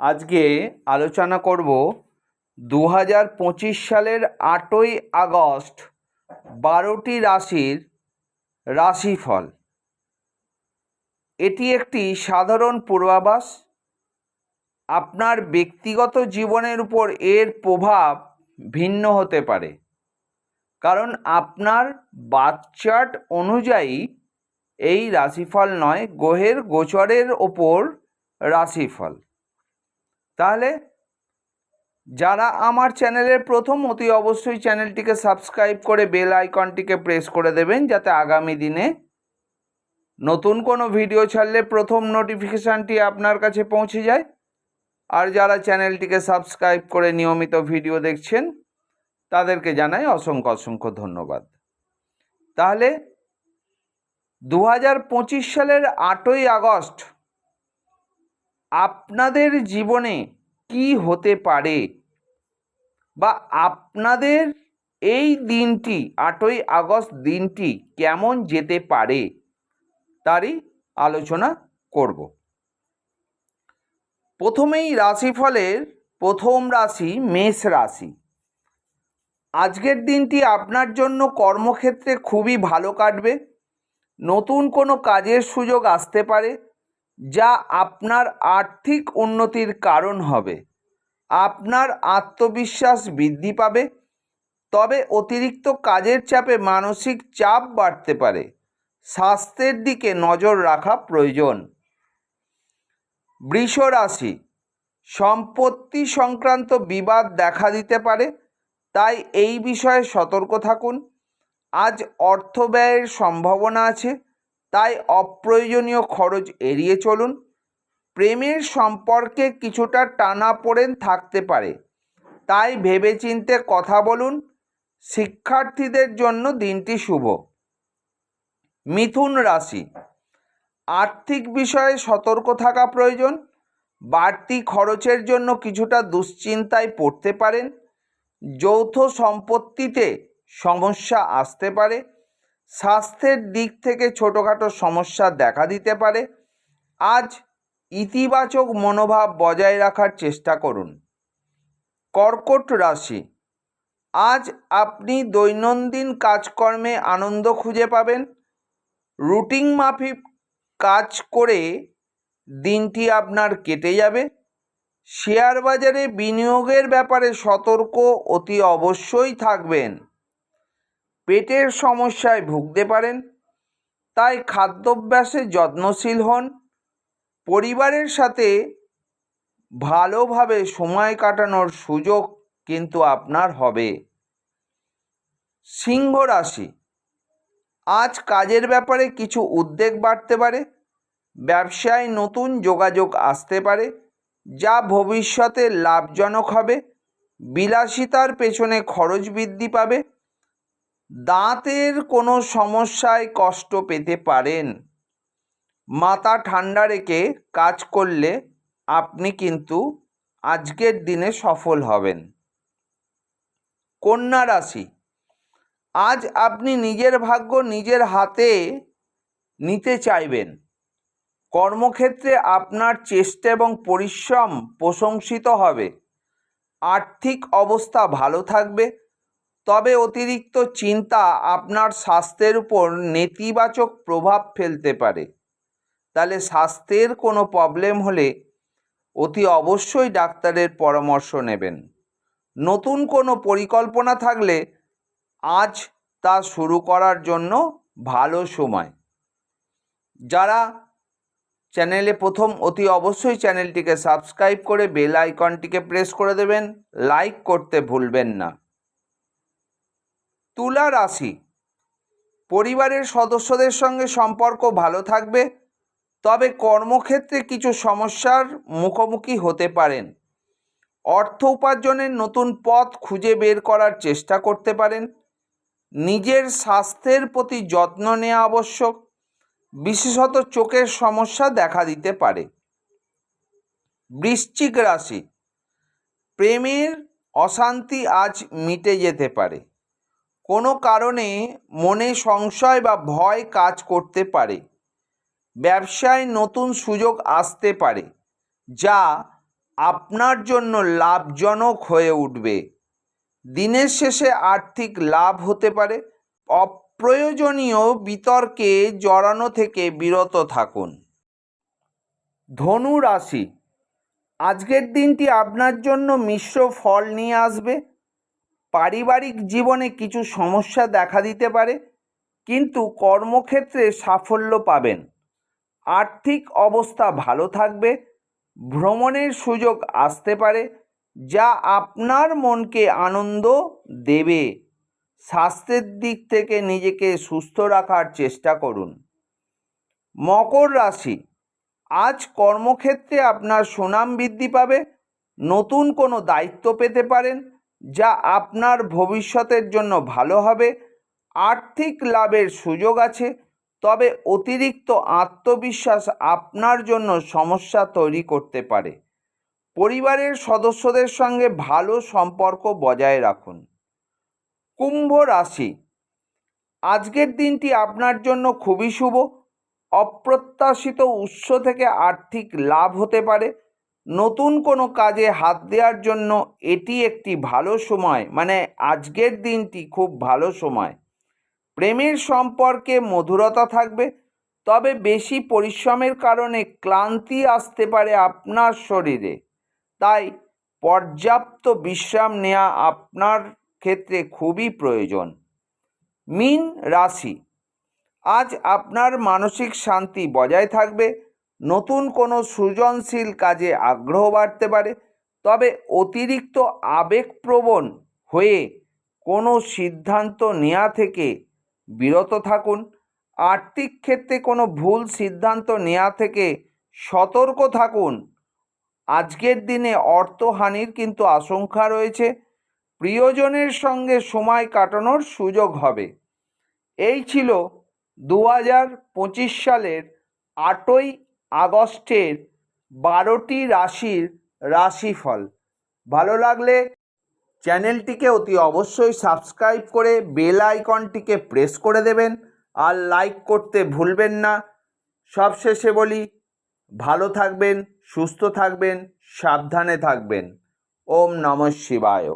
আজকে আলোচনা করব দু হাজার পঁচিশ সালের আটই আগস্ট বারোটি রাশির রাশিফল। এটি একটি সাধারণ পূর্বাভাস। আপনার ব্যক্তিগত জীবনের উপর এর প্রভাব ভিন্ন হতে পারে। কারণ আপনার বাচ্চাট অনুযায়ী এই রাশিফল নয়, গ্রহের গোচরের ওপর রাশিফল। তাহলে যারা আমার চ্যানেলের প্রথম, অতি অবশ্যই চ্যানেলটিকে সাবস্ক্রাইব করে বেল আইকনটিকে প্রেস করে দেবেন যাতে আগামী দিনে নতুন কোনো ভিডিও ছাড়লে প্রথম নোটিফিকেশানটি আপনার কাছে পৌঁছে যায়। আর যারা চ্যানেলটিকে সাবস্ক্রাইব করে নিয়মিত ভিডিও দেখছেন, তাদেরকে জানাই অসংখ্য অসংখ্য ধন্যবাদ। তাহলে দু হাজার পঁচিশ সালের আটই আগস্ট আপনাদের জীবনে কি হতে পারে? বা আপনাদের এই দিনটি, আটই আগস্ট দিনটি কেমন যেতে পারে? তারই আলোচনা করব। প্রথমেই রাশিফলের প্রথম রাশি মেষ রাশি। আজকের দিনটি আপনার জন্য কর্মক্ষেত্রে খুবই ভালো কাটবে। নতুন কোনো কাজের সুযোগ আসতে পারে। যা আপনার আর্থিক উন্নতির কারণ হবে। আপনার আত্মবিশ্বাস বৃদ্ধি পাবে। তবে অতিরিক্ত কাজের চাপে মানসিক চাপ বাড়তে পারে। স্বাস্থ্যের দিকে নজর রাখা প্রয়োজন। বৃষ রাশি, সম্পত্তি সংক্রান্ত বিবাদ দেখা দিতে পারে। তাই এই বিষয়ে সতর্ক থাকুন। আজ অর্থ ব্যয়ের সম্ভাবনা আছে। তাই অপ্রয়োজনীয় খরচ এড়িয়ে চলুন। প্রেমের সম্পর্কে কিছুটা টানাপোড়েন থাকতে পারে। তাই ভেবেচিন্তে কথা বলুন। শিক্ষার্থীদের জন্য দিনটি শুভ। মিথুন রাশি। আর্থিক বিষয়ে সতর্ক থাকা প্রয়োজন। বাড়তি খরচের জন্য কিছুটা দুশ্চিন্তায় পড়তে পারেন। যৌথ সম্পত্তিতে সমস্যা আসতে পারে। স্বাস্থ্যের দিক থেকে ছোটোখাটো সমস্যা দেখা দিতে পারে। আজ ইতিবাচক মনোভাব বজায় রাখার চেষ্টা করুন। কর্কট রাশি। আজ আপনি দৈনন্দিন কাজকর্মে আনন্দ খুঁজে পাবেন। রুটিন মাফিক কাজ করে দিনটি আপনার কেটে যাবে। শেয়ার বাজারে বিনিয়োগের ব্যাপারে সতর্ক অতি অবশ্যই থাকবেন। পেটের সমস্যায় ভুগতে পারেন, তাই খাদ্যাভ্যাসে যত্নশীল হন। পরিবারের সাথে ভালোভাবে সময় কাটানোর সুযোগ কিন্তু আপনার হবে। সিংহ রাশি, আজ কাজের ব্যাপারে কিছু উদ্বেগ বাড়তে পারে, ব্যবসায় নতুন যোগাযোগ আসতে পারে, যা ভবিষ্যতে লাভজনক হবে, বিলাসিতার পেছনে খরচ বৃদ্ধি পাবে দাঁতের কোনো সমস্যায় কষ্ট পেতে পারেন। মাথা ঠান্ডা রেখে কাজ করলে আপনি কিন্তু আজকের দিনে সফল হবেন। কন্যা রাশি, আজ আপনি নিজের ভাগ্য নিজের হাতে নিতে চাইবেন। কর্মক্ষেত্রে আপনার চেষ্টা এবং পরিশ্রম প্রশংসিত হবে। আর্থিক অবস্থা ভালো থাকবে। তবে অতিরিক্ত চিন্তা আপনার স্বাস্থ্যের উপর নেতিবাচক প্রভাব ফেলতে পারে। তাহলে স্বাস্থ্যের কোনো প্রবলেম হলে অতি অবশ্যই ডাক্তারের পরামর্শ নেবেন। নতুন কোনো পরিকল্পনা থাকলে আজ তা শুরু করার জন্য ভালো সময়। যারা চ্যানেলে প্রথম, অতি অবশ্যই চ্যানেলটিকে সাবস্ক্রাইব করে বেল আইকনটিকে প্রেস করে দেবেন। লাইক করতে ভুলবেন না। তুলা রাশি। পরিবারের সদস্যদের সঙ্গে সম্পর্ক ভালো থাকবে, তবে কর্মক্ষেত্রে কিছু সমস্যার মুখোমুখি হতে পারেন। অর্থ উপার্জনের নতুন পথ খুঁজে বের করার চেষ্টা করতে পারেন। নিজের স্বাস্থ্যের প্রতি যত্ন নেওয়া আবশ্যক। বিশেষত চোখের সমস্যা দেখা দিতে পারে। বৃশ্চিক রাশি। প্রেমের অশান্তি আজ মিটে যেতে পারে। কোনো কারণে মনে সংশয় বা ভয় কাজ করতে পারে। ব্যবসায় নতুন সুযোগ আসতে পারে, যা আপনার জন্য লাভজনক হয়ে উঠবে। দিনের শেষে আর্থিক লাভ হতে পারে, অপ্রয়োজনীয় বিতর্কে জড়ানো থেকে বিরত থাকুন। ধনু রাশি, আজকের দিনটি আপনার জন্য মিশ্র ফল নিয়ে আসবে। পারিবারিক জীবনে কিছু সমস্যা দেখা দিতে পারে, কিন্তু কর্মক্ষেত্রে সাফল্য পাবেন। আর্থিক অবস্থা ভালো থাকবে, ভ্রমণের সুযোগ আসতে পারে, যা আপনার মনকে আনন্দ দেবে। স্বাস্থ্যের দিক থেকে নিজেকে সুস্থ রাখার চেষ্টা করুন। মকর রাশি, আজ কর্মক্ষেত্রে আপনার সুনাম বৃদ্ধি পাবে, নতুন কোনো দায়িত্ব পেতে পারেন যা আপনার ভবিষ্যতের জন্য ভালো হবে, আর্থিক লাভের সুযোগ আছে, তবে অতিরিক্ত আত্মবিশ্বাস আপনার জন্য সমস্যা তৈরি করতে পারে। পরিবারের সদস্যদের সঙ্গে ভালো সম্পর্ক বজায় রাখুন। কুম্ভ রাশি, আজকের দিনটি আপনার জন্য খুবই শুভ। অপ্রত্যাশিত উৎস থেকে আর্থিক লাভ হতে পারে। নতুন কোনো কাজে হাত দেওয়ার জন্য এটি একটি ভালো সময় মানে আজকের দিনটি খুব ভালো সময়। প্রেমের সম্পর্কে মধুরতা থাকবে, তবে বেশি পরিশ্রমের কারণে ক্লান্তি আসতে পারে আপনার শরীরে। তাই পর্যাপ্ত বিশ্রাম নেওয়া আপনার ক্ষেত্রে খুবই প্রয়োজন। মিন রাশি, আজ আপনার মানসিক শান্তি বজায় থাকবে নতুন কোনো সৃজনশীল কাজে আগ্রহ বাড়তে পারে, তবে অতিরিক্ত আবেগপ্রবণ হয়ে কোনো সিদ্ধান্ত নেওয়া থেকে বিরত থাকুন। আর্থিক ক্ষেত্রে কোনো ভুল সিদ্ধান্ত নেওয়া থেকে সতর্ক থাকুন। আজকের দিনে অর্থহানির কিন্তু আশঙ্কা রয়েছে। প্রিয়জনের সঙ্গে সময় কাটানোর সুযোগ হবে। এই ছিল দু হাজার পঁচিশ সালের আটই আগস্টের বারোটি রাশির রাশিফল। ভালো লাগলে চ্যানেলটিকে অতি অবশ্যই সাবস্ক্রাইব করে বেল আইকনটিকে প্রেস করে দেবেন আর লাইক করতে ভুলবেন না। সবশেষে বলি, ভালো থাকবেন, সুস্থ থাকবেন, সাবধানে থাকবেন। ওম নমঃ শিবায়।